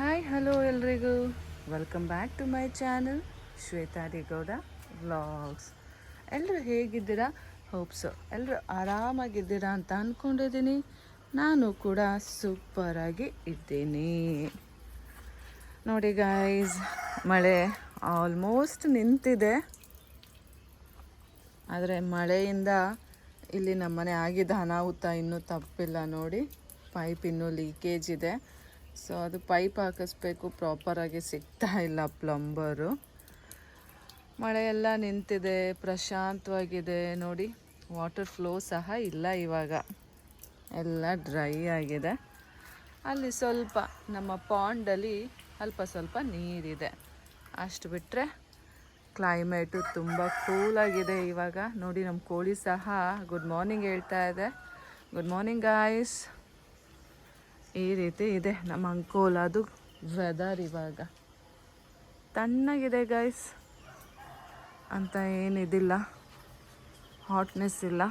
Hi hello ಎಲ್ರಿಗೂ. Welcome back to my channel Shwetha Degowda vlogs ಎಲ್ಲರೂ ಹೇಗಿದ್ದೀರಾ? ಹೋಪ್ಸು ಎಲ್ಲರೂ ಆರಾಮಾಗಿದ್ದೀರಾ ಅಂತ ಅಂದ್ಕೊಂಡಿದ್ದೀನಿ ನಾನು ಕೂಡ ಸೂಪರಾಗಿ ಇದ್ದೀನಿ. ನೋಡಿ ಗಾಯ್ಸ್ ಮಳೆ ಆಲ್ಮೋಸ್ಟ್ ನಿಂತಿದೆ. ಆದರೆ ಮಳೆಯಿಂದ ಇಲ್ಲಿ ನಮ್ಮನೆ ಆಗಿದ್ದ ಅನಾಹುತ ಇನ್ನೂ ತಪ್ಪಿಲ್ಲ ನೋಡಿ. ಪೈಪ್ ಇನ್ನೂ ಲೀಕೇಜ್ ಇದೆ. ಸೊ ಅದು ಪೈಪ್ ಹಾಕಿಸ್ಬೇಕು ಪ್ರಾಪರಾಗಿ ಸಿಗ್ತಾ ಇಲ್ಲ ಪ್ಲಂಬರು ಮಳೆ ಎಲ್ಲ ನಿಂತಿದೆ, ಪ್ರಶಾಂತವಾಗಿದೆ. ನೋಡಿ ವಾಟರ್ ಫ್ಲೋ ಸಹ ಇಲ್ಲ ಇವಾಗ. ಎಲ್ಲ ಡ್ರೈ ಆಗಿದೆ. ಅಲ್ಲಿ ಸ್ವಲ್ಪ ನಮ್ಮ ಪಾಂಡಲ್ಲಿ ಅಲ್ಪ ಸ್ವಲ್ಪ ನೀರಿದೆ. ಅಷ್ಟು ಬಿಟ್ಟರೆ ಕ್ಲೈಮೇಟು ತುಂಬ ಕೂಲಾಗಿದೆ ಇವಾಗ. ನೋಡಿ ನಮ್ಮ ಕೋಳಿ ಸಹ ಗುಡ್ ಮಾರ್ನಿಂಗ್ ಹೇಳ್ತಾ ಇದೆ. ಗುಡ್ ಮಾರ್ನಿಂಗ್ ಗಾಯ್ಸ್ ಈ ರೀತಿ ಇದೆ ನಮ್ಮ ಅಂಕೋಲಾದು ವೆದರ್ ಇವಾಗ. ತಣ್ಣಗಿದೆ ಗೈಸ್ ಅಂತ ಏನಿದಿಲ್ಲ ಹಾಟ್ನೆಸ್ ಇಲ್ಲ.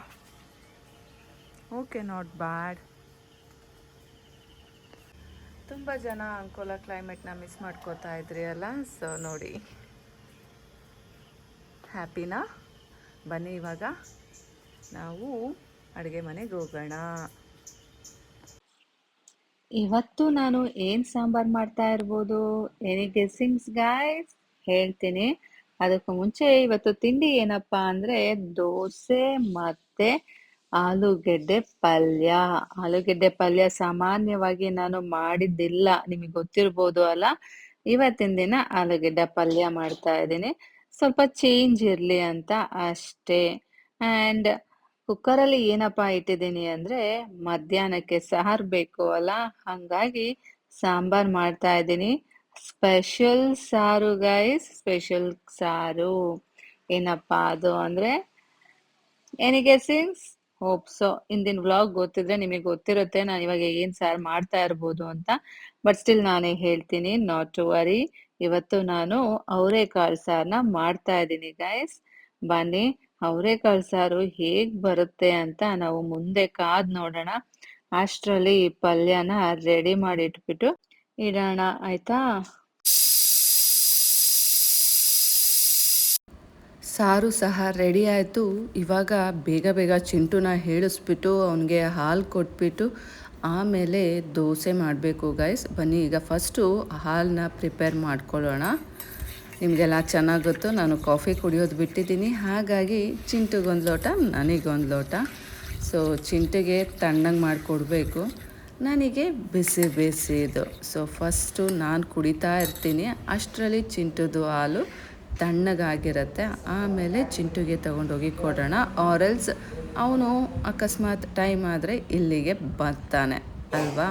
ಓಕೆ ನಾಟ್ ಬ್ಯಾಡ್ ತುಂಬ ಜನ ಅಂಕೋಲ ಕ್ಲೈಮೇಟ್ನ ಮಿಸ್ ಮಾಡ್ಕೋತಾ ಇದ್ರಿ ಅಲ್ಲ? ಸೊ ನೋಡಿ. ಹ್ಯಾಪಿನಾ ಬನ್ನಿ ಇವಾಗ. ನಾವು ಅಡುಗೆ ಮನೆಗೆ ಹೋಗೋಣ. ಇವತ್ತು ನಾನು ಏನ್ ಸಾಂಬಾರ್ ಮಾಡ್ತಾ ಇರ್ಬೋದು? ಎನಿ ಗೆಸ್ಸಿಂಗ್ಸ್ ಗಾಯ್ಸ್ ಹೇಳ್ತೀನಿ. ಅದಕ್ಕೂ ಮುಂಚೆ ಇವತ್ತು ತಿಂಡಿ ಏನಪ್ಪಾ ಅಂದ್ರೆ ದೋಸೆ ಮತ್ತೆ ಆಲೂಗೆಡ್ಡೆ ಪಲ್ಯ. ಆಲೂಗೆಡ್ಡೆ ಪಲ್ಯ ಸಾಮಾನ್ಯವಾಗಿ ನಾನು ಮಾಡಿದ್ದಿಲ್ಲ. ನಿಮಗೆ ಗೊತ್ತಿರ್ಬೋದು ಅಲ್ಲ? ಇವತ್ತಿನ ದಿನ ಆಲೂಗೆಡ್ಡೆ ಪಲ್ಯ ಮಾಡ್ತಾ ಇದ್ದೀನಿ. ಸ್ವಲ್ಪ ಚೇಂಜ್ ಇರ್ಲಿ ಅಂತ ಅಷ್ಟೇ. ಅಂಡ್ ಕುಕ್ಕರಲ್ಲಿ ಏನಪ್ಪಾ ಇಟ್ಟಿದ್ದೀನಿ ಅಂದ್ರೆ ಮಧ್ಯಾಹ್ನಕ್ಕೆ ಸಾರು ಬೇಕು ಅಲ್ಲ? ಹಂಗಾಗಿ ಸಾಂಬಾರ್ ಮಾಡ್ತಾ ಇದ್ದೀನಿ. ಸ್ಪೆಷಲ್ ಸಾರು ಗೈಸ್ ಸ್ಪೆಷಲ್ ಸಾರು. ಏನಪ್ಪಾ ಅದು ಅಂದ್ರೆ ಎನಿ ಸಿನ್ಸ್ ಹೋಪ್ ಸೊ ಇಂದಿನ ವ್ಲಾಗ್ ಗೊತ್ತಿದ್ರೆ ನಿಮಗೆ ಗೊತ್ತಿರುತ್ತೆ ನಾನು ಇವಾಗ ಏನ್ ಸಾರು ಮಾಡ್ತಾ ಇರ್ಬೋದು ಅಂತ. ಬಟ್ ಸ್ಟಿಲ್ ನಾನೇ ಹೇಳ್ತೀನಿ ನಾಟ್ ಟು ವರಿ ಇವತ್ತು ನಾನು ಅವರೆಕಾಳು ಸಾರನ್ನ ಮಾಡ್ತಾ ಇದ್ದೀನಿ ಗೈಸ್ ಬನ್ನಿ. ಅವರೆಕಾಳು ಸಾರು ಹೇಗ್ ಬರುತ್ತೆ ಅಂತ ನಾವು ಮುಂದೆ ಕಾದ್ ನೋಡೋಣ. ಅಷ್ಟರಲ್ಲಿ ಈ ಪಲ್ಯನ ರೆಡಿ ಮಾಡಿ ಇಟ್ಬಿಟ್ಟು ಇಡೋಣ, ಆಯ್ತಾ? ಸಾರು ಸಹ ರೆಡಿ ಆಯಿತು. ಇವಾಗ ಬೇಗ ಬೇಗ ಚಿಂಟುನ ಹೇಳಿಸ್ಬಿಟ್ಟು ಅವನಿಗೆ ಹಾಲು ಕೊಟ್ಬಿಟ್ಟು ಆಮೇಲೆ ದೋಸೆ ಮಾಡಬೇಕು ಗೈಸ್ ಬನ್ನಿ, ಈಗ ಫಸ್ಟು ಹಾಲನ್ನ ಪ್ರಿಪೇರ್ ಮಾಡ್ಕೊಳ್ಳೋಣ. ನಿಮಗೆಲ್ಲ ಚೆನ್ನಾಗಿ ಗೊತ್ತು. ನಾನು ಕಾಫಿ ಕುಡಿಯೋದು ಬಿಟ್ಟಿದ್ದೀನಿ. ಹಾಗಾಗಿ ಚಿಂಟುಗೊಂದು ಲೋಟ ನನಗೊಂದು ಲೋಟ. ಸೊ ಚಿಂಟಿಗೆ ತಣ್ಣಗೆ ಮಾಡಿಕೊಡ್ಬೇಕು. ನನಗೆ ಬಿಸಿ ಬಿಸಿದು ಸೊ ಫಸ್ಟು ನಾನು ಕುಡಿತಾ ಇರ್ತೀನಿ. ಅಷ್ಟರಲ್ಲಿ ಚಿಂಟುದು ಹಾಲು ತಣ್ಣಗಾಗಿರುತ್ತೆ. ಆಮೇಲೆ ಚಿಂಟುಗೆ ತಗೊಂಡೋಗಿ ಕೊಡೋಣ. ಆರೆಲ್ಸ್ ಅವನು ಅಕಸ್ಮಾತ್ ಟೈಮ್ ಆದರೆ ಇಲ್ಲಿಗೆ ಬರ್ತಾನೆ. ಅಲ್ವಾ?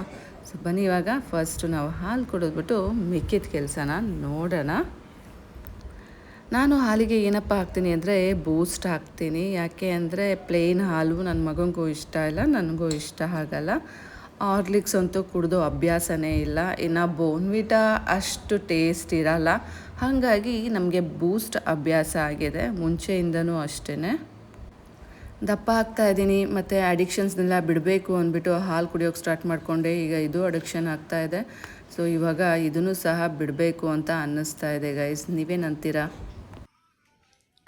ಸೊ ಬನ್ನಿ ಇವಾಗ. ಫಸ್ಟು ನಾವು ಹಾಲು ಕುಡಿದ್ಬಿಟ್ಟು ಮಿಕ್ಕಿದ ಕೆಲಸನ ನೋಡೋಣ. ನಾನು ಹಾಲಿಗೆ ಏನಪ್ಪ ಹಾಕ್ತೀನಿ ಅಂದರೆ ಬೂಸ್ಟ್ ಹಾಕ್ತೀನಿ. ಯಾಕೆ ಅಂದರೆ ಪ್ಲೇನ್ ಹಾಲು ನನ್ನ ಮಗನಿಗೂ ಇಷ್ಟ ಇಲ್ಲ, ನನಗೂ ಇಷ್ಟ ಆಗಲ್ಲ ಆರ್ಲಿಕ್ಸ್ ಅಂತೂ ಕುಡಿದು ಅಭ್ಯಾಸನೇ ಇಲ್ಲ. ಇನ್ನು ಬೋನ್ವಿಟಾ ಅಷ್ಟು ಟೇಸ್ಟ್ ಇರಲ್ಲ. ಹಾಗಾಗಿ ನಮಗೆ ಬೂಸ್ಟ್ ಅಭ್ಯಾಸ ಆಗಿದೆ. ಮುಂಚೆಯಿಂದನೂ ಅಷ್ಟೇ ದಪ್ಪ ಆಗ್ತಾ ಇದ್ದೀನಿ. ಮತ್ತು ಅಡಿಕ್ಷನ್ಸ್ನೆಲ್ಲ ಬಿಡಬೇಕು ಅಂದ್ಬಿಟ್ಟು ಹಾಲು ಕುಡಿಯೋಕೆ ಸ್ಟಾರ್ಟ್ ಮಾಡಿಕೊಂಡೆ. ಈಗ ಇದು ಅಡಿಕ್ಷನ್ ಆಗ್ತಾ ಇದೆ. ಸೊ ಇವಾಗ ಇದನ್ನು ಸಹ ಬಿಡಬೇಕು ಅಂತ ಅನ್ನಿಸ್ತಾ ಇದೆ ಗೈಸ್ ನೀವೇನಂತೀರಾ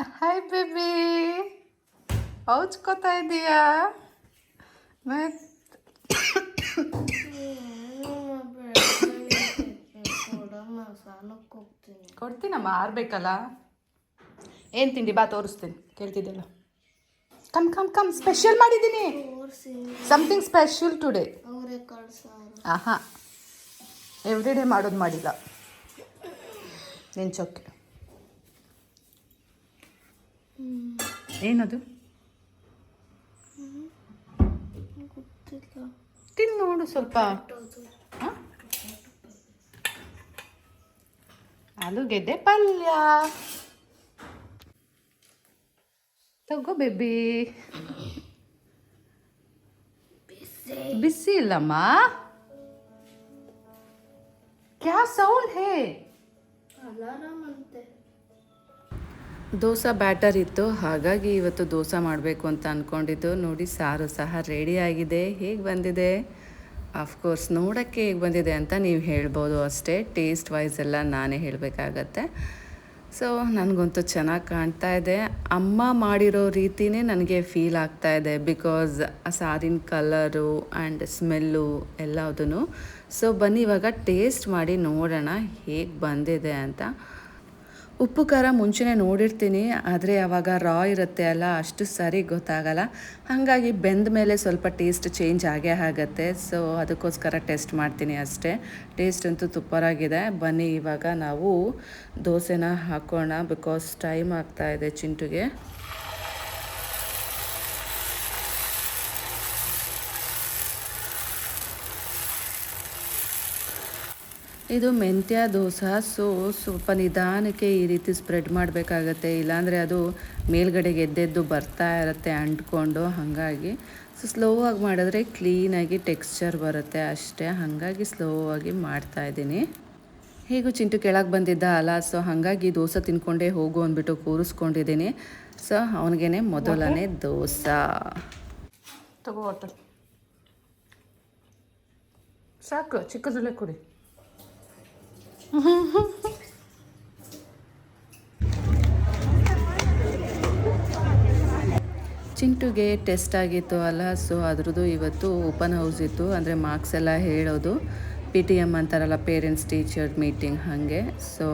ಹಾಯ್ ಬೇಬಿ ಹೌಚ್ಕೋತಾ ಇದೀಯಾ? ಕೊಡ್ತೀನಮ್ಮ, ಆರ್ಬೇಕಲ್ಲ? ಏನು ತಿಂಡಿ? ಬಾ, ತೋರಿಸ್ತೀನಿ. ಕೇಳ್ತಿದ್ದೆಲ್ಲ ಕಮ್ ಕಮ್ ಕಮ್ ಸ್ಪೆಷಲ್ ಮಾಡಿದ್ದೀನಿ. ಸಮಥಿಂಗ್ ಸ್ಪೆಷಲ್ ಟುಡೇ ಆಹಾ. ಎವ್ರಿ ಡೇ ಮಾಡೋದು ಮಾಡಿಲ್ಲ. ನೆಂಚೋಕೆ ಏನದು? ತಿಂದು ನೋಡು ಸ್ವಲ್ಪ. ಆಲೂಗೆಡ್ಡೆ ಪಲ್ಯ. ತಗೋ ಬೇಬಿ. ಬಿಸಿ. ಇಲ್ಲಮ್ಮ. ಕ್ಯಾ ಸೌಂಡ್ ಹೇ? ದೋಸೆ ಬ್ಯಾಟರ್ ಇತ್ತು, ಹಾಗಾಗಿ ಇವತ್ತು ದೋಸೆ ಮಾಡಬೇಕು ಅಂತ ಅಂದ್ಕೊಂಡಿದ್ದು ನೋಡಿ, ಸಾರು ಸಹ ರೆಡಿ ಆಗಿದೆ. ಹೇಗೆ ಬಂದಿದೆ? ಅಫ್ಕೋರ್ಸ್ ನೋಡೋಕ್ಕೆ ಹೇಗೆ ಬಂದಿದೆ ಅಂತ ನೀವು ಹೇಳ್ಬೋದು ಅಷ್ಟೇ. ಟೇಸ್ಟ್ ವೈಸ್ ಎಲ್ಲ ನಾನೇ ಹೇಳಬೇಕಾಗತ್ತೆ. ಸೊ ನನಗಂತೂ ಚೆನ್ನಾಗಿ ಕಾಣ್ತಾ ಇದೆ. ಅಮ್ಮ ಮಾಡಿರೋ ರೀತಿನೇ ನನಗೆ ಫೀಲ್ ಆಗ್ತಾ ಇದೆ ಬಿಕಾಸ್ ಆ ಸಾರಿನ ಕಲರು ಆ್ಯಂಡ್ ಸ್ಮೆಲ್ಲು ಎಲ್ಲದೂ ಸೊ ಬನ್ನಿ, ಇವಾಗ ಟೇಸ್ಟ್ ಮಾಡಿ ನೋಡೋಣ ಹೇಗೆ ಬಂದಿದೆ ಅಂತ. ಉಪ್ಪು, ಖಾರ ಮುಂಚೆನೇ ನೋಡಿರ್ತೀನಿ, ಆದರೆ ಅವಾಗ ರಾ ಇರುತ್ತೆ ಅಲ್ಲ, ಅಷ್ಟು ಸರಿ ಗೊತ್ತಾಗಲ್ಲ. ಹಾಗಾಗಿ ಬೆಂದ ಮೇಲೆ ಸ್ವಲ್ಪ ಟೇಸ್ಟ್ ಚೇಂಜ್ ಆಗೇ ಆಗುತ್ತೆ. ಸೊ ಅದಕ್ಕೋಸ್ಕರ ಟೆಸ್ಟ್ ಮಾಡ್ತೀನಿ ಅಷ್ಟೇ. ಟೇಸ್ಟ್ ಅಂತೂ ತುಪ್ಪರಾಗಿದೆ. ಬನ್ನಿ, ಇವಾಗ ನಾವು ದೋಸೆನ ಹಾಕೋಣ ಬಿಕಾಸ್ ಟೈಮ್ ಆಗ್ತಾ ಇದೆ ಚಿಂಟುಗೆ. ಇದು ಮೆಂತ್ಯ, ದೋಸೆ, ಸೊ, ಸ್ವಲ್ಪ ನಿಧಾನಕ್ಕೆ ಈ ರೀತಿ ಸ್ಪ್ರೆಡ್ ಮಾಡಬೇಕಾಗತ್ತೆ. ಇಲ್ಲಾಂದರೆ ಅದು ಮೇಲ್ಗಡೆ ಎದ್ದೆದ್ದು ಬರ್ತಾ ಇರುತ್ತೆ ಅಂಟ್ಕೊಂಡು. ಹಾಗಾಗಿ ಸೊ ಸ್ಲೋ ಆಗಿ ಮಾಡಿದ್ರೆ ಕ್ಲೀನಾಗಿ ಟೆಕ್ಸ್ಚರ್ ಬರುತ್ತೆ ಅಷ್ಟೇ. ಹಾಗಾಗಿ ಸ್ಲೋ ಆಗಿ ಮಾಡ್ತಾ ಇದ್ದೀನಿ. ಹೇಗೂ ಚಿಂಟು ಕೆಳಗೆ ಬಂದಿದ್ದ ಅಲ್ಲ, ಸೊ ಹಾಗಾಗಿ ದೋಸೆ ತಿನ್ಕೊಂಡೇ ಹೋಗು ಅಂದ್ಬಿಟ್ಟು ಕೂರಿಸ್ಕೊಂಡಿದ್ದೀನಿ. ಸೊ ಅವನಿಗೇನೆ ಮೊದಲನೇ ದೋಸೆ. ತಗೋ ಸಾಕು ಚಿಕ್ಕದಲ್ಲೇ ಕುಡಿ. ಚಿಂಟುಗೆ ಟೆಸ್ಟ್ ಆಗಿತ್ತು ಅಲ್ಲ ಸೊ ಅದ್ರದ್ದು ಇವತ್ತು ಓಪನ್ ಹೌಸ್ ಇತ್ತು. ಅಂದರೆ ಮಾರ್ಕ್ಸ್ ಎಲ್ಲ ಹೇಳೋದು. ಪಿ ಟಿ ಎಂ ಅಂತಾರಲ್ಲ ಪೇರೆಂಟ್ಸ್ ಟೀಚರ್ ಮೀಟಿಂಗ್ ಹಾಗೆ. ಸೊ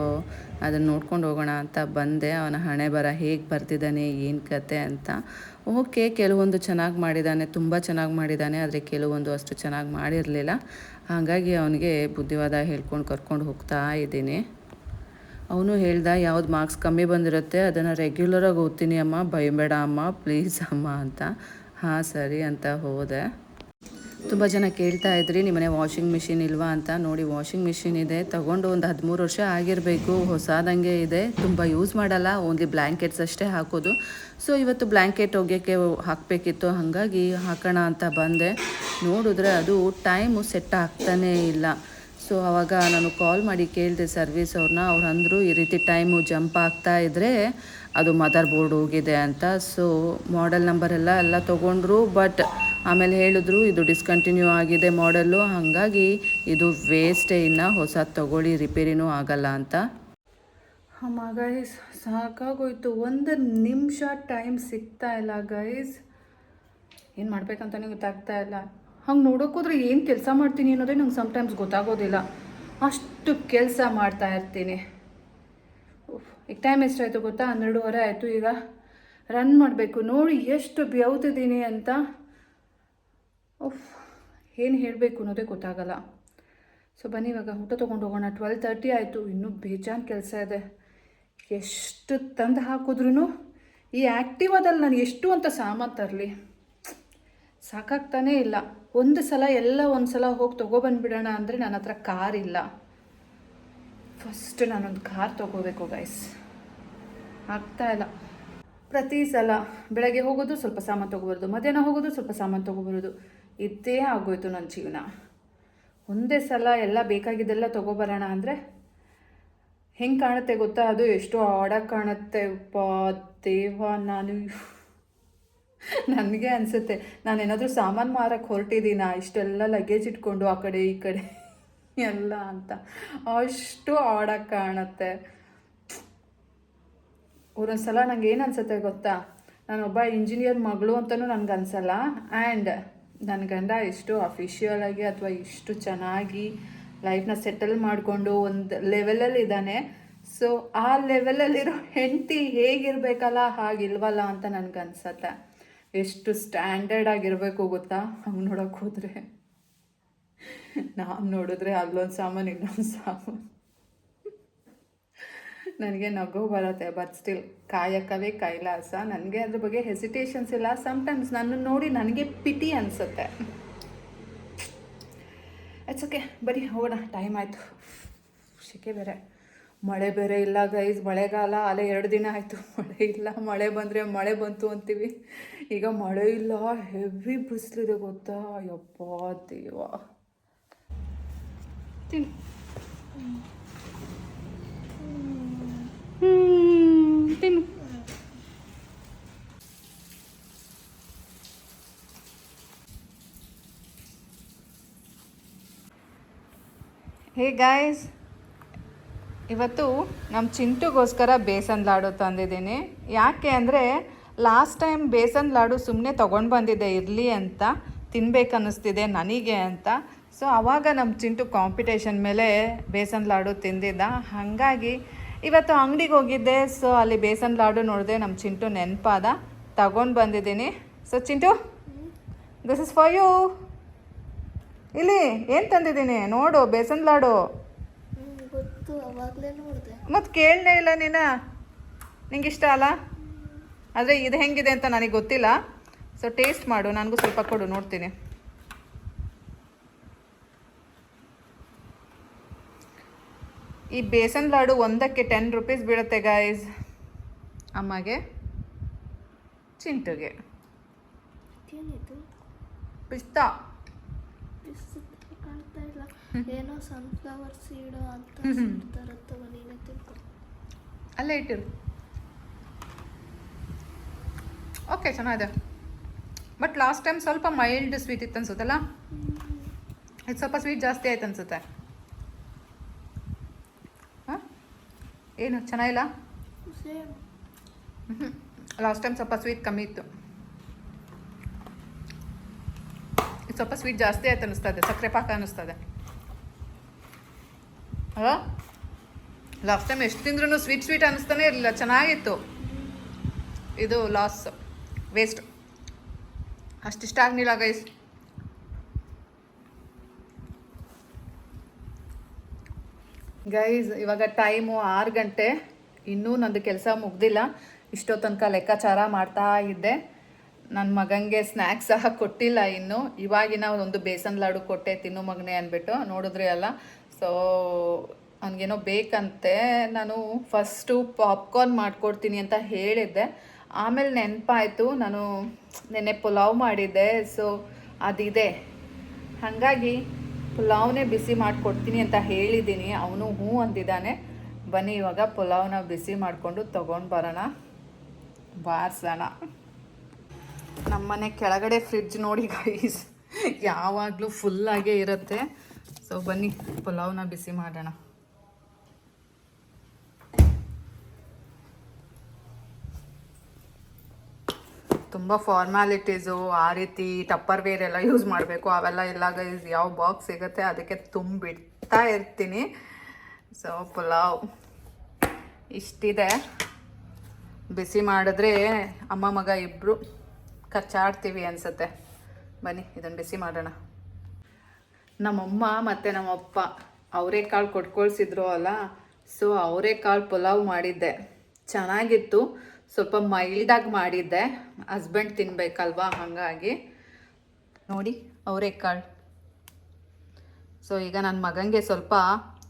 ಅದನ್ನು ನೋಡ್ಕೊಂಡು ಹೋಗೋಣ ಅಂತ ಬಂದೆ. ಅವನ ಹಣೆ ಬರ ಹೇಗೆ ಬರ್ತಿದ್ದಾನೆ, ಏನು ಕತೆ ಅಂತ. ಓಕೆ ಕೆಲವೊಂದು ಚೆನ್ನಾಗಿ ಮಾಡಿದ್ದಾನೆ ತುಂಬ ಚೆನ್ನಾಗಿ ಮಾಡಿದ್ದಾನೆ ಆದರೆ ಕೆಲವೊಂದು ಅಷ್ಟು ಚೆನ್ನಾಗಿ ಮಾಡಿರಲಿಲ್ಲ. ಹಾಗಾಗಿ ಅವನಿಗೆ ಬುದ್ಧಿವಾದ ಹೇಳ್ಕೊಂಡು ಕರ್ಕೊಂಡು ಹೋಗ್ತಾ ಇದ್ದೀನಿ. ಅವನು ಹೇಳ್ದ, ಯಾವ್ದು ಮಾರ್ಕ್ಸ್ ಕಮ್ಮಿ ಬಂದಿರುತ್ತೆ, ಅದನ್ನು ರೆಗ್ಯುಲರಾಗಿ ಓದ್ತೀನಿ ಅಮ್ಮ, ಭಯಬೇಡ ಅಮ್ಮ ಪ್ಲೀಸ್ ಅಮ್ಮ ಅಂತ. ಹಾಂ, ಸರಿ ಅಂತ ಹೋದೆ. ತುಂಬ ಜನ ಕೇಳ್ತಾ ಇದ್ರಿ ನಿಮ್ಮನೆ ವಾಷಿಂಗ್ ಮಿಷಿನ್ ಇಲ್ವಾ ಅಂತ ನೋಡಿ ವಾಷಿಂಗ್ ಮಿಷಿನ್ ಇದೆ, ತಗೊಂಡು ಒಂದು ಹದಿಮೂರು ವರ್ಷ ಆಗಿರಬೇಕು, ಹೊಸದಂಗೆ ಇದೆ, ತುಂಬ ಯೂಸ್ ಮಾಡಲ್ಲ ಓನ್ಲಿ ಬ್ಲ್ಯಾಂಕೆಟ್ಸ್ ಅಷ್ಟೇ ಹಾಕೋದು. ಸೊ ಇವತ್ತು ಬ್ಲ್ಯಾಂಕೆಟ್ ಒಗೆಯೋಕ್ಕೆ ಹಾಕಬೇಕಿತ್ತು, ಹಾಗಾಗಿ ಹಾಕೋಣ ಅಂತ ಬಂದೆ. ನೋಡಿದ್ರೆ ಅದು ಟೈಮು ಸೆಟ್ ಆಗ್ತಾನೇ ಇಲ್ಲ. ಸೊ ಅವಾಗ ನಾನು ಕಾಲ್ ಮಾಡಿ ಕೇಳಿದೆ ಸರ್ವಿಸ್ ಅವ್ರನ್ನ, ಅವ್ರು ಅಂದರು ಈ ರೀತಿ ಟೈಮು ಜಂಪ್ ಆಗ್ತಾ ಇದ್ದರೆ ಅದು ಮದರ್ ಬೋರ್ಡ್ ಹೋಗಿದೆ ಅಂತ. ಸೊ ಮಾಡೆಲ್ ನಂಬರ್ ಎಲ್ಲ ಎಲ್ಲ ತೊಗೊಂಡ್ರು ಬಟ್ ಆಮೇಲೆ ಹೇಳಿದ್ರು, ಇದು ಡಿಸ್ಕಂಟಿನ್ಯೂ ಆಗಿದೆ ಮಾಡೆಲ್ಲು ಹಾಗಾಗಿ ಇದು ವೇಸ್ಟೇ ಇನ್ನು ಹೊಸ ತಗೊಳ್ಳಿ ರಿಪೇರಿನೂ ಆಗಲ್ಲ ಅಂತ. ಅಮ್ಮ ಗೈಸ್ ಸಾಕಾಗೋಯ್ತು. ಒಂದು ನಿಮಿಷ ಟೈಮ್ ಸಿಗ್ತಾ ಇಲ್ಲ ಗೈಸ್ ಏನು ಮಾಡ್ಬೇಕಂತಲೇ ಗೊತ್ತಾಗ್ತಾ ಇಲ್ಲ. ಹಂಗೆ ನೋಡೋಕ್ಕೋದ್ರೆ ಏನು ಕೆಲಸ ಮಾಡ್ತೀನಿ ಅನ್ನೋದೇ ನಂಗೆ ಸಮ್ಟೈಮ್ಸ್ ಗೊತ್ತಾಗೋದಿಲ್ಲ. ಅಷ್ಟು ಕೆಲಸ ಮಾಡ್ತಾ ಇರ್ತೀನಿ. ಈಗ ಟೈಮ್ ಎಷ್ಟಾಯಿತು ಗೊತ್ತಾ? ಹನ್ನೆರಡುವರೆ ಆಯಿತು ಈಗ. ರನ್ ಮಾಡಬೇಕು. ನೋಡಿ ಎಷ್ಟು ಬೆವ್ತಿದ್ದೀನಿ ಅಂತ. ಉಫ್, ಏನು ಹೇಳಬೇಕು ಅನ್ನೋದೇ ಗೊತ್ತಾಗಲ್ಲ. ಸೊ ಬನ್ನಿ, ಇವಾಗ ಊಟ ತೊಗೊಂಡು ಹೋಗೋಣ. ಟ್ವೆಲ್ ತರ್ಟಿ ಆಯಿತು. ಇನ್ನೂ ಬೇಜಾನ್ ಕೆಲಸ ಇದೆ. ಎಷ್ಟು ತಂದು ಹಾಕಿದ್ರೂ ಈ ಆ್ಯಕ್ಟಿವಾದಲ್ಲಿ ನಾನು ಎಷ್ಟು ಅಂತ ಸಾಮಾನು ತರಲಿ? ಸಾಕಾಗ್ತಾನೇ ಇಲ್ಲ. ಒಂದು ಸಲ ಎಲ್ಲ ಒಂದು ಸಲ ಹೋಗಿ ತೊಗೊಬಂದ್ಬಿಡೋಣ ಅಂದರೆ ನನ್ನ ಹತ್ರ ಕಾರ್ ಇಲ್ಲ. ಫಸ್ಟ್ ನಾನೊಂದು ಕಾರ್ ತೊಗೋಬೇಕು ಗೈಸ್ ಆಗ್ತಾ ಇಲ್ಲ. ಪ್ರತಿ ಸಲ ಬೆಳಗ್ಗೆ ಹೋಗೋದು ಸ್ವಲ್ಪ ಸಾಮಾನು ತೊಗೊಬರೋದು, ಮಧ್ಯಾಹ್ನ ಹೋಗೋದು ಸ್ವಲ್ಪ ಸಾಮಾನು ತೊಗೊಬರೋದು. ಇದೇ ಆಗೋಯ್ತು ನನ್ನ ಜೀವನ. ಒಂದೇ ಸಲ ಎಲ್ಲ ಬೇಕಾಗಿದ್ದೆಲ್ಲ ತೊಗೊಬರೋಣ ಅಂದರೆ ಹೆಂಗೆ ಕಾಣುತ್ತೆ ಗೊತ್ತಾ? ಅದು ಎಷ್ಟು ಆಡಾಗಿ ಕಾಣುತ್ತೆ. ಪಾ ದೇವ ನಾನು ನನಗೆ ಅನಿಸುತ್ತೆ. ನಾನೇನಾದರೂ ಸಾಮಾನು ಮಾರಕ್ಕೆ ಹೊರಟಿದ್ದೀನ? ಇಷ್ಟೆಲ್ಲ ಲಗೇಜ್ ಇಟ್ಕೊಂಡು ಆ ಕಡೆ ಈ ಕಡೆ ಎಲ್ಲ ಅಂತ. ಅಷ್ಟು ಆಡಾಗಿ ಕಾಣುತ್ತೆ. ಒಂದೊಂದು ಸಲ ನನಗೆ ಏನು ಅನ್ಸುತ್ತೆ ಗೊತ್ತಾ? ನಾನೊಬ್ಬ ಇಂಜಿನಿಯರ್ ಮಗಳು ಅಂತಲೂ ನನಗೆ ಅನಿಸಲ್ಲ. ಆ್ಯಂಡ್ ನನ್ನ ಗಂಡ ಇಷ್ಟು ಅಫಿಷಿಯಲ್ ಆಗಿ ಅಥವಾ ಇಷ್ಟು ಚೆನ್ನಾಗಿ ಲೈಫ್ನ ಸೆಟಲ್ ಮಾಡಿಕೊಂಡು ಒಂದು ಲೆವೆಲಲ್ಲಿ ಇದ್ದಾನೆ. ಸೊ ಆ ಲೆವೆಲಲ್ಲಿರೋ ಹೆಂಡತಿ ಹೇಗಿರಬೇಕಲ್ಲ, ಹಾಗಿಲ್ವಲ್ಲ ಅಂತ ನನಗೆ ಅನ್ಸತ್ತೆ. ಎಷ್ಟು ಸ್ಟ್ಯಾಂಡರ್ಡ್ ಆಗಿರಬೇಕು ಗೊತ್ತಾ? ಹಂಗೆ ನೋಡೋಕೆ ಹೋದರೆ. ನಾನು ನೋಡಿದ್ರೆ ಅಲ್ಲೊಂದು ಸಾಮಾನು ಇನ್ನೊಂದು ಸಾಮಾನು. ನನಗೆ ನಗು ಬರುತ್ತೆ ಬಟ್ ಸ್ಟಿಲ್ ಕಾಯಕವೇ ಕೈಲಾಸ ನನಗೆ ಅದ್ರ ಬಗ್ಗೆ ಹೆಸಿಟೇಷನ್ಸ್ ಇಲ್ಲ. ಸಮ್ಟೈಮ್ಸ್ ನನ್ನ ನೋಡಿ ನನಗೆ ಪಿಟಿ ಅನಿಸುತ್ತೆ. ಇಟ್ಸ್ ಓಕೆ ಬರೀ ಹೋಗೋಣ. ಟೈಮ್ ಆಯಿತು. ಶಿಕೆ ಬೇರೆ. ಮಳೆ ಬೇರೆ ಇಲ್ಲ ಗೈಸ್ ಮಳೆಗಾಲ ಅಲ್ಲೇ ಎರಡು ದಿನ ಆಯಿತು. ಮಳೆ ಇಲ್ಲ ಮಳೆ ಬಂದರೆ ಮಳೆ ಬಂತು ಅಂತೀವಿ. ಈಗ ಮಳೆ ಇಲ್ಲ. ಹೆವಿ ಬಿಸಿಲಿದೆ ಗೊತ್ತಾ? ಯಪ್ಪ ದೇವ ಹ್ಮ್, ಹೇ ಗಾಯ್ಸ್, ಇವತ್ತು ನಮ್ಮ ಚಿಂಟುಗೋಸ್ಕರ ಬೇಸನ್ ಲಾಡು ತಂದಿದ್ದೀನಿ. ಯಾಕೆ ಅಂದರೆ ಲಾಸ್ಟ್ ಟೈಮ್ ಬೇಸನ್ ಲಾಡು ಸುಮ್ಮನೆ ತೊಗೊಂಡು ಬಂದಿದ್ದೆ, ಇರಲಿ ಅಂತ. ತಿನ್ಬೇಕನ್ನಿಸ್ತಿದೆ ನನಗೆ ಅಂತ. ಸೊ ಆವಾಗ ನಮ್ಮ ಚಿಂಟು ಕಾಂಪಿಟೇಷನ್ ಮೇಲೆ ಬೇಸನ್ ಲಾಡು ತಿಂದಿದ್ದ. ಹಾಗಾಗಿ ಇವತ್ತು ಅಂಗಡಿಗೆ ಹೋಗಿದ್ದೆ ಸೊ ಅಲ್ಲಿ ಬೇಸನ್ ಲಾಡು ನೋಡಿದೆ ನಮ್ಮ ಚಿಂಟು ನೆನಪಾದ. ತಗೊಂಡು ಬಂದಿದ್ದೀನಿ. So Chintu this is for you ಇಲ್ಲಿ ಏನು ತಂದಿದ್ದೀನಿ? ನೋಡು ಬೇಸನ್ ಲಾಡು. ಮತ್ತು ಕೇಳಲೇ ಇಲ್ಲ ನೀನು? ನಿಂಗೆ ಇಷ್ಟ ಅಲ್ಲ ಆದರೆ ಇದು ಹೆಂಗಿದೆ ಅಂತ ನನಗೆ ಗೊತ್ತಿಲ್ಲ. ಸೊ ಟೇಸ್ಟ್ ಮಾಡು ನನಗೂ ಸ್ವಲ್ಪ ಕೊಡು ನೋಡ್ತೀನಿ. ಈ ಬೇಸನ್ ಲಾಡು ಒಂದಕ್ಕೆ ಟೆನ್ ರುಪೀಸ್ ಬೀಳುತ್ತೆ ಗಾಯ್ಸ್ ಅಮ್ಮಗೆ ಚಿಂಟುಗೆ. ಪಿಸ್ತಾ. ಏನೋ ಸನ್ಫ್ಲವರ್ ಸೀಡು ಅಂತ ಅಲ್ಲೇ ಇಟ್ಟಿರು. ಓಕೆ ಚೆನ್ನಾಗಿದೆ. ಬಟ್ ಲಾಸ್ಟ್ ಟೈಮ್ ಸ್ವಲ್ಪ ಮೈಲ್ಡ್ ಸ್ವೀಟ್ ಇತ್ತು ಅನ್ಸುತ್ತಲ್ಲ? ಇದು ಸ್ವಲ್ಪ ಸ್ವೀಟ್ ಜಾಸ್ತಿ ಆಯ್ತು ಅನ್ಸುತ್ತೆ. ಏನು ಚೆನ್ನಾಗಿಲ್ಲ? ಲಾಸ್ಟ್ ಟೈಮ್ ಸ್ವಲ್ಪ ಸ್ವೀಟ್ ಕಮ್ಮಿ ಇತ್ತು. ಇದು ಸ್ವಲ್ಪ ಸ್ವೀಟ್ ಜಾಸ್ತಿ ಆಯ್ತು ಅನ್ನಿಸ್ತದೆ ಸಕ್ಕರೆ ಪಾಕ ಅನ್ನಿಸ್ತದೆ ಅಲ್ಲ ಲಾಸ್ಟ್ ಟೈಮ್ ಎಷ್ಟು ತಿಂದ್ರೂ ಸ್ವೀಟ್ ಸ್ವೀಟ್ ಅನ್ನಿಸ್ತಾನೆ ಇರಲಿಲ್ಲ ಚೆನ್ನಾಗಿತ್ತು. ಇದು ಲಾಸ್ ವೇಸ್ಟ್ ಅಷ್ಟಿಷ್ಟ ಆಗಲಿಲ್ಲ ಗೈಸ್ ಗೈಸ್ ಇವಾಗ ಟೈಮು ಆರು ಗಂಟೆ. ಇನ್ನೂ ನಂದು ಕೆಲಸ ಮುಗ್ದಿಲ್ಲ. ಇಷ್ಟೋ ತನಕ ಲೆಕ್ಕಾಚಾರ ಮಾಡ್ತಾ ಇದ್ದೆ. ನನ್ನ ಮಗನಿಗೆ ಸ್ನ್ಯಾಕ್ಸ್ ಸಹ ಕೊಟ್ಟಿಲ್ಲ ಇನ್ನು. ಇವಾಗಿನ ಒಂದು ಬೇಸನ್ ಲಾಡು ಕೊಟ್ಟೆ ತಿನ್ನು ಮಗನೆ ಅಂದ್ಬಿಟ್ಟು. ನೋಡಿದ್ರಿ ಅಲ್ಲ. ಸೊ ಅವನಿಗೇನೋ ಬೇಕಂತೆ. ನಾನು ಫಸ್ಟು ಪಾಪ್ಕಾರ್ನ್ ಮಾಡಿಕೊಡ್ತೀನಿ ಅಂತ ಹೇಳಿದ್ದೆ. ಆಮೇಲೆ ನೆನಪಾಯಿತು. ನಾನು ನೆನ್ನೆ ಪುಲಾವ್ ಮಾಡಿದ್ದೆ. ಸೊ ಅದಿದೆ. ಹಾಗಾಗಿ ಪುಲಾವ್ನೇ ಬಿಸಿ ಮಾಡಿಕೊಡ್ತೀನಿ ಅಂತ ಹೇಳಿದ್ದೀನಿ. ಅವನು ಹ್ಞೂ ಅಂದಿದ್ದಾನೆ. ಬನ್ನಿ, ಇವಾಗ ಪುಲಾವ್ನ ಬಿಸಿ ಮಾಡಿಕೊಂಡು ತೊಗೊಂಡು ಬರೋಣ. ಬಾರ್ಸೋಣ. ನಮ್ಮನೆ ಕೆಳಗಡೆ ಫ್ರಿಡ್ಜ್ ನೋಡಿ ಗೈಸ್ ಯಾವಾಗಲೂ ಫುಲ್ಲಾಗೇ ಇರುತ್ತೆ. ಸೊ ಬನ್ನಿ, ಪುಲಾವ್ನ ಬಿಸಿ ಮಾಡೋಣ. ತುಂಬ ಫಾರ್ಮ್ಯಾಲಿಟೀಸು ಆ ರೀತಿ ಟಪ್ಪರ್ ವೇರ್ ಎಲ್ಲ ಯೂಸ್ ಮಾಡಬೇಕು, ಅವೆಲ್ಲ ಇಲ್ಲ ಗೈಸ್ ಯಾವ ಬಾಕ್ಸ್ ಸಿಗುತ್ತೆ ಅದಕ್ಕೆ ತುಂಬಿಡ್ತಾ ಇರ್ತೀನಿ. ಸೊ ಪುಲಾವ್ ಇಷ್ಟಿದೆ. ಬಿಸಿ ಮಾಡಿದ್ರೆ ಅಮ್ಮ ಮಗ ಇಬ್ಬರು ಕಚ್ಚಾಡ್ತೀವಿ ಅನಿಸುತ್ತೆ. ಬನ್ನಿ ಇದನ್ನು ಬಿಸಿ ಮಾಡೋಣ. ನಮ್ಮಮ್ಮ ಮತ್ತು ನಮ್ಮಪ್ಪ ಅವರೆಕಾಳು ಕೊಟ್ಕೊಳ್ಸಿದ್ರು ಅಲ್ಲ. ಸೊ ಅವರೆಕಾಳು ಪುಲಾವ್ ಮಾಡಿದ್ದೆ. ಚೆನ್ನಾಗಿತ್ತು. ಸ್ವಲ್ಪ ಮೈಲ್ಡಾಗಿ ಮಾಡಿದ್ದೆ. ಹಸ್ಬೆಂಡ್ ತಿನ್ಬೇಕಲ್ವಾ? ಹಾಗಾಗಿ. ನೋಡಿ ಅವರೆಕಾಳು ಸೊ ಈಗ ನನ್ನ ಮಗನಿಗೆ ಸ್ವಲ್ಪ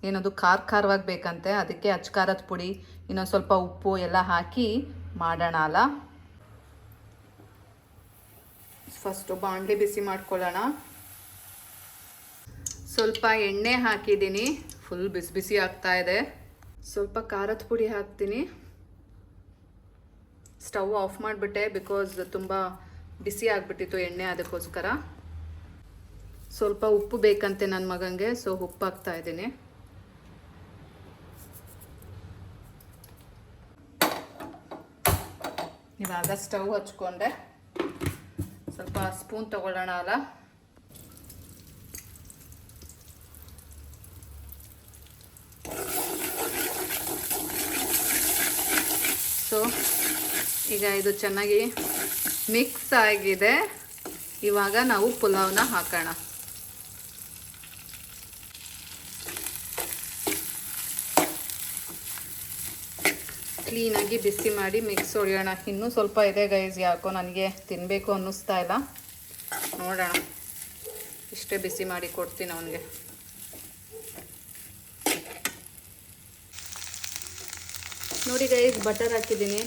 ಏನದು ಖಾರ ಖಾರವಾಗಿ ಬೇಕಂತೆ, ಅದಕ್ಕೆ ಅಚ್ಕಾರದ ಪುಡಿ, ಇನ್ನೊಂದು ಸ್ವಲ್ಪ ಉಪ್ಪು ಎಲ್ಲ ಹಾಕಿ ಮಾಡೋಣ ಅಲ್ಲ? ಫಸ್ಟು ಬಾಂಡ್ಲಿ ಬಿಸಿ ಮಾಡ್ಕೊಳ್ಳೋಣ. ಸ್ವಲ್ಪ ಎಣ್ಣೆ ಹಾಕಿದ್ದೀನಿ. ಫುಲ್ ಬಿಸಿ ಬಿಸಿ ಆಗ್ತಾ ಇದೆ. ಸ್ವಲ್ಪ ಖಾರದ ಪುಡಿ ಹಾಕ್ತೀನಿ. ಸ್ಟವ್ ಆಫ್ ಮಾಡಿಬಿಟ್ಟೆ ಬಿಕಾಸ್ ತುಂಬ ಬಿಸಿ ಆಗಿಬಿಟ್ಟಿತ್ತು ಎಣ್ಣೆ ಅದಕ್ಕೋಸ್ಕರ. ಸ್ವಲ್ಪ ಉಪ್ಪು ಬೇಕಂತೆ ನನ್ನ ಮಗನಿಗೆ, ಸೊ ಉಪ್ಪು ಹಾಕ್ತಾ ಇದ್ದೀನಿ. ಇವಾಗ ಸ್ಟವ್ ಹಚ್ಕೊಂಡೆ. ಸ್ವಲ್ಪ ಸ್ಪೂನ್ ತಗೊಳ್ಳೋಣ ಅಲ್ಲ? ಸೊ ಈಗ ಇದು ಚೆನ್ನಾಗಿ ಮಿಕ್ಸ್ ಆಗಿದೆ. ಇವಾಗ ನಾವು ಪುಲಾವ್ನ ಹಾಕೋಣ. ಕ್ಲೀನಾಗಿ ಬಿಸಿ ಮಾಡಿ ಮಿಕ್ಸ್ ಹೊಡೆಯೋಣ. ಇನ್ನೂ ಸ್ವಲ್ಪ ಇದೆ ಗೈಸ್ ಯಾಕೋ ನನಗೆ ತಿನ್ನಬೇಕು ಅನ್ನಿಸ್ತಾ ಇಲ್ಲ. ನೋಡೋಣ. ಇಷ್ಟೇ ಬಿಸಿ ಮಾಡಿ ಕೊಡ್ತೀನಿ ಅವನಿಗೆ. ನೋಡಿ ಗೈಸ್ ಬಟರ್ ಹಾಕಿದ್ದೀನಿ.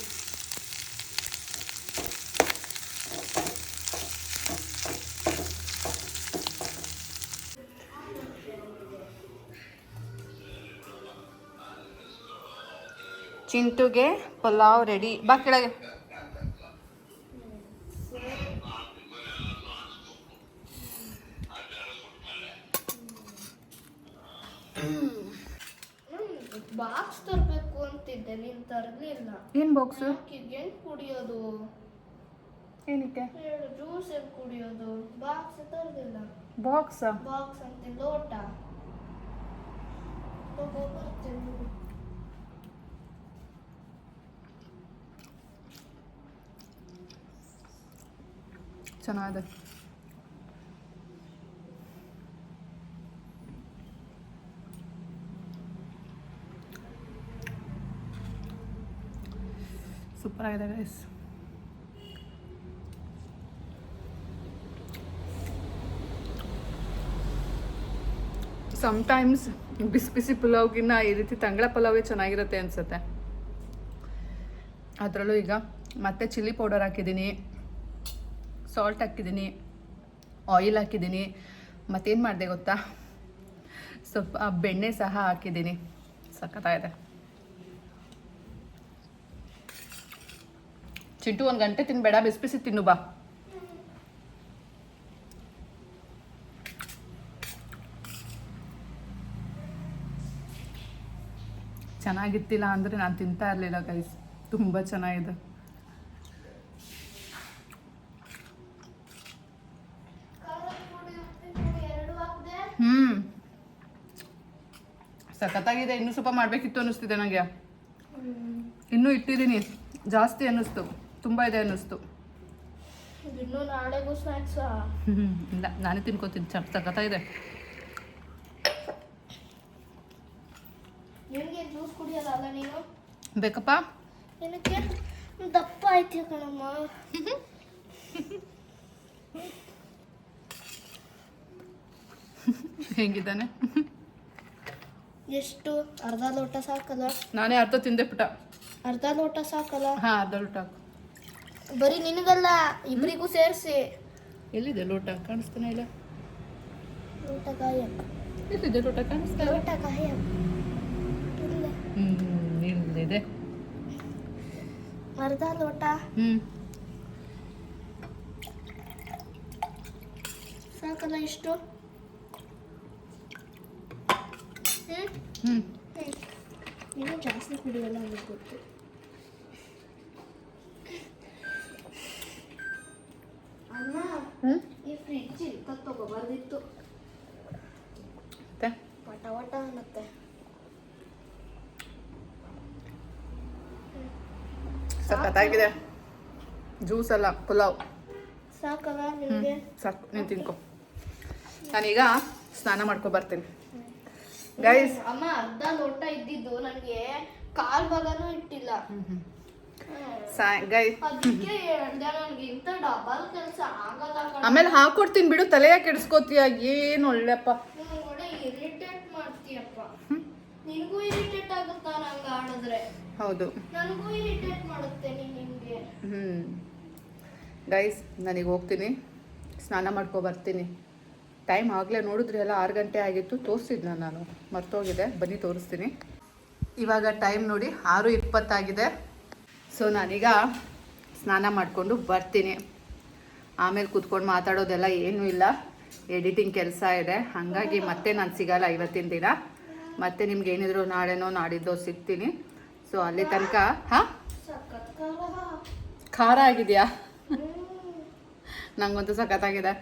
ಚಿಂಟುಗೆ ಪಲಾವ್ ರೆಡಿ ಬಾ ಕೆಳಗೆ. ಬಾಕ್ಸ್ ತರಬೇಕು ಅಂತಿದ್ದೆ ನೀನು ತರಲಿಲ್ಲ. ಏನು ಬಾಕ್ಸ್ ಏನು ಕುಡಿಯೋದು? ಏನಕ್ಕೆ? ಜ್ಯೂಸ್ ಏನು ಕುಡಿಯೋದು? ಬಾಕ್ಸ್ ತರಲಿಲ್ಲ ಬಾಕ್ಸ್ ಬಾಕ್ಸ್ ಅಂತ ಲೋಟ. ತಗೋ ಬರ್ತೀನಿ. ಚೆನ್ನಾಗಿದೆ ಸೂಪರ್ ಆಗಿದೆ ಗೈಸ್ ಸಮ್ಟೈಮ್ಸ್ ಬಿಸಿ ಬಿಸಿ ಪುಲಾವ್ಗಿನ್ನ ಈ ರೀತಿ ತಂಗಳ ಪಲಾವೇ ಚೆನ್ನಾಗಿರುತ್ತೆ ಅನಿಸುತ್ತೆ. ಅದರಲ್ಲೂ ಈಗ ಮತ್ತೆ ಚಿಲ್ಲಿ ಪೌಡರ್ ಹಾಕಿದ್ದೀನಿ. ಸಾಲ್ಟ್ ಹಾಕಿದ್ದೀನಿ ಆಯಿಲ್ ಹಾಕಿದ್ದೀನಿ, ಮತ್ತೇನು ಮಾಡಿದೆ ಗೊತ್ತಾ? ಸ್ವಲ್ಪ ಬೆಣ್ಣೆ ಸಹ ಹಾಕಿದ್ದೀನಿ. ಸಖತ್ತಾಗಿದೆ. ಚಿಂಟು ಒಂದು ಗಂಟೆ ತಿನ್ಬೇಡ ಬಿಸಿ ಬಿಸಿ ತಿನ್ನು ಬಾ. ಚೆನ್ನಾಗಿತ್ತಿಲ್ಲ ಅಂದರೆ ನಾನು ತಿಂತಾ ಇರಲಿಲ್ಲ ಗೈಸ್ ತುಂಬ ಚೆನ್ನಾಗಿದೆ ಖಾರದ ಪುಡಿ ಉಪ್ಪಿನ ಪುಡಿ ಎರಡು ಹಾಕ್ದೆ ಹ್ಞೂ ಸಖತ್ತಾಗಿದೆ. ಇನ್ನೂ ಸ್ವಲ್ಪ ಮಾಡಬೇಕಿತ್ತು ಅನ್ನಿಸ್ತಿದೆ ನನಗೆ ಇನ್ನೂ ಇಟ್ಟಿದ್ದೀನಿ. ಜಾಸ್ತಿ ಅನ್ನಿಸ್ತು. ತುಂಬ ಇದೆ ಅನ್ನಿಸ್ತು. ಇನ್ನು ನಾಳೆಗೂ ಸ್ನ್ಯಾಕ್ಸಾ ಇಲ್ಲ. ನಾನೇ ತಿನ್ಕೋತೀನಿ. ಚ ಸಖತ್ತಾಗಿದೆ. ನಿನಗೆ ಜ್ಯೂಸ್ ಕುಡಿಯಲ್ಲ ಅಲ್ಲ ನೀನು? ಬೇಕಪ್ಪ? ಏನಕ್ಕೆ ದಪ್ಪ ಆಯ್ತೀಯ ಕಣಮ್ಮ? ಹೆಂಗಿದ್ದಾನೆ? ಎಷ್ಟು? ಅರ್ಧ ಲೋಟ ಸಾಕಲ್ಲ? ನಾನೇ ಅರ್ಧ ತಿಂದೆ ಪುಟ. ಅರ್ಧ ಲೋಟ ಸಾಕಲ್ಲ? ಹಾ ಅರ್ಧ ಲೋಟ ಹಾಕು. ಬರೀ ನಿನಗಲ್ಲ ಇಬ್ಬರಿಗೂ ಸೇರಿಸಿ. ಎಲ್ಲಿದೆ ಲೋಟ? ಕಾಣಿಸ್ತಾನೆ ಇಲ್ಲ. ಲೋಟ ಕಾಯ. ಎಲ್ಲಿದೆ ಲೋಟ? ಕಾಣಿಸ್ತಾ ಇಲ್ಲ. ಲೋಟ ಗಾಯ ಹ್ಞೂ ಇಲ್ಲಿದೆ. ಅರ್ಧ ಲೋಟ. ಹ್ಮ್. ಸಾಕಲ್ಲ ಇಷ್ಟು ಹ್ಮ್ ಹ್ಞೂ ನೀನು ಜಾಸ್ತಿ ಕುಡಿಯಲ್ಲ ನನಗೆ ಗೊತ್ತು ಅಮ್ಮ ಈ ಫ್ರಿಡ್ಜ್ ಇರ್ತ ತಗೋಬಾರ್ದಿತ್ತು ಮತ್ತೆ? ಪಟ ವಟ ಅನ್ನತ್ತೆ. ಸಖತ್ತಾಗಿದೆ. ಜ್ಯೂಸ್ ಅಲ್ಲ ಪುಲಾವ್. ಸಾಕಲ್ಲ ನಿಮಗೆ ಸಾಕು. ನೀನು ತಿನ್ಕೊ. ನಾನೀಗ ಸ್ನಾನ ಮಾಡ್ಕೊ ಬರ್ತೀನಿ. ಗೈಸ್ ಅಮ್ಮ ಅರ್ಧ ಲೋಟ ಇದ್ದಿದ್ದು ನನಗೆ ಕಾಲ್ ಭಾಗನೂ ಇಟ್ಟಿಲ್ಲ. ಹ್ಮ್. ಸಾ ಗೈ ಅದಕ್ಕೆ ಹೇಳ್ದೆ ನನಗೆ ಇಂಥ ಡಬಲ್ ಕೆಲಸ ಆಗಲ್ಲ ಕಣೆ. ಆಮೇಲೆ ಹಾಕೊಡ್ತೀನಿ ಬಿಡು ತಲೆಯ ಕೆಡಿಸ್ಕೋತೀಯ ಏನು ಒಳ್ಳೆಪ್ಪ. ನೀನು ಒಳ್ಳೆ ಇರಿಟೇಟ್ ಮಾಡ್ತೀಯಪ್ಪ. ನಿನಗೂ ಇರಿಟೇಟ್ ಆಗುತ್ತಾ ನಂಗೆ ಆಡಿದ್ರೆ ಹೌದು. ನನಗೂ ಇರಿಟೇಟ್ ಮಾಡುತ್ತೆ ನೀನು ನಿಮಗೆ ಹ್ಞೂ ಗೈಸ್ ನನಗೆ ಹೋಗ್ತೀನಿ. ಸ್ನಾನ ಮಾಡ್ಕೊ ಬರ್ತೀನಿ. ಟೈಮ್ ಆಗಲೇ ನೋಡಿದ್ರೆ ಎಲ್ಲ ಆರು ಗಂಟೆ ಆಗಿತ್ತು. ತೋರಿಸಿದ್ನ ನಾನು. ಮರ್ತೋಗಿದೆ. ಬನ್ನಿ ತೋರಿಸ್ತೀನಿ. ಇವಾಗ ಟೈಮ್ ನೋಡಿ ಆರು ಇಪ್ಪತ್ತಾಗಿದೆ. ಸೊ ನಾನೀಗ ಸ್ನಾನ ಮಾಡಿಕೊಂಡು ಬರ್ತೀನಿ. ಆಮೇಲೆ ಕೂತ್ಕೊಂಡು ಮಾತಾಡೋದೆಲ್ಲ ಏನೂ ಇಲ್ಲ. ಎಡಿಟಿಂಗ್ ಕೆಲಸ ಇದೆ. ಹಾಗಾಗಿ ಮತ್ತೆ ನಾನು ಸಿಗಲ್ಲ ಇವತ್ತಿನ ದಿನ. ಮತ್ತೆ ನಿಮ್ಗೆ ಏನಿದ್ರು ನಾಳೆನೋ ನಾಡಿದ್ದೋ ಸಿಗ್ತೀನಿ. ಸೊ ಅಲ್ಲಿ ತನಕ, ಹಾಂ? ಖಾರ ಆಗಿದೆಯಾ? ನನಗಂತೂ ಸಖತ್ತಾಗಿದೆ.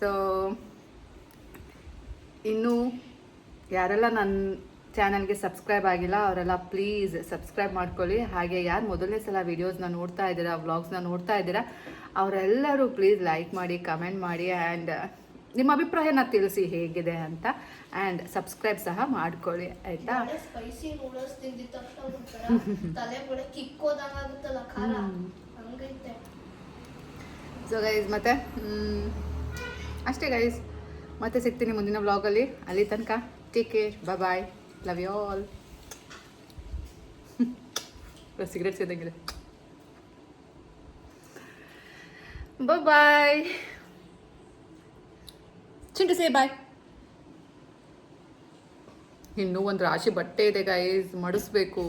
ಸೊ ಇನ್ನು ಯಾರೆಲ್ಲ ನನ್ನ ಚಾನಲ್ಗೆ ಸಬ್ಸ್ಕ್ರೈಬ್ ಆಗಿಲ್ಲ ಅವರೆಲ್ಲ ಪ್ಲೀಸ್ ಸಬ್ಸ್ಕ್ರೈಬ್ ಮಾಡ್ಕೊಳ್ಳಿ. ಹಾಗೆ ಯಾರು ಮೊದಲನೇ ಸಲ ವೀಡಿಯೋಸ್ನ ನೋಡ್ತಾ ಇದ್ದೀರಾ ವ್ಲಾಗ್ಸ್ನ ನೋಡ್ತಾ ಇದ್ದೀರಾ ಅವರೆಲ್ಲರೂ ಪ್ಲೀಸ್ ಲೈಕ್ ಮಾಡಿ ಕಮೆಂಟ್ ಮಾಡಿ ಆ್ಯಂಡ್ ನಿಮ್ಮ ಅಭಿಪ್ರಾಯನ ತಿಳಿಸಿ ಹೇಗಿದೆ ಅಂತ ಆ್ಯಂಡ್ ಸಬ್ಸ್ಕ್ರೈಬ್ ಸಹ ಮಾಡ್ಕೊಳ್ಳಿ ಆಯಿತಾ? ಸ್ಪೈಸಿ ನೂಡಲ್ಸ್ ತಿಂದಿದ ತಕ್ಷಣ ತಲೆ ಬಳೆ ಕಿಕ್ಕೋದಂಗ ಖಾರ? ಹಂಗೈತೆ. ಸೊ ಗೈಸ್ ಮತ್ತೆ? ಅಷ್ಟೇ ಗೈಸ್ ಮತ್ತೆ ಸಿಗ್ತೀನಿ ಮುಂದಿನ ವ್ಲಾಗಲ್ಲಿ ಅಲ್ಲಿ. ತನಕ take care bye love you all cigarette ಸೇದಂಗಿದೆ. Bye Chintu say bye ಇನ್ನೂ ಒಂದು ರಾಶಿ ಬಟ್ಟೆ ಇದೆ ಗೈಸ್ ಮಡಿಸ್ಬೇಕು.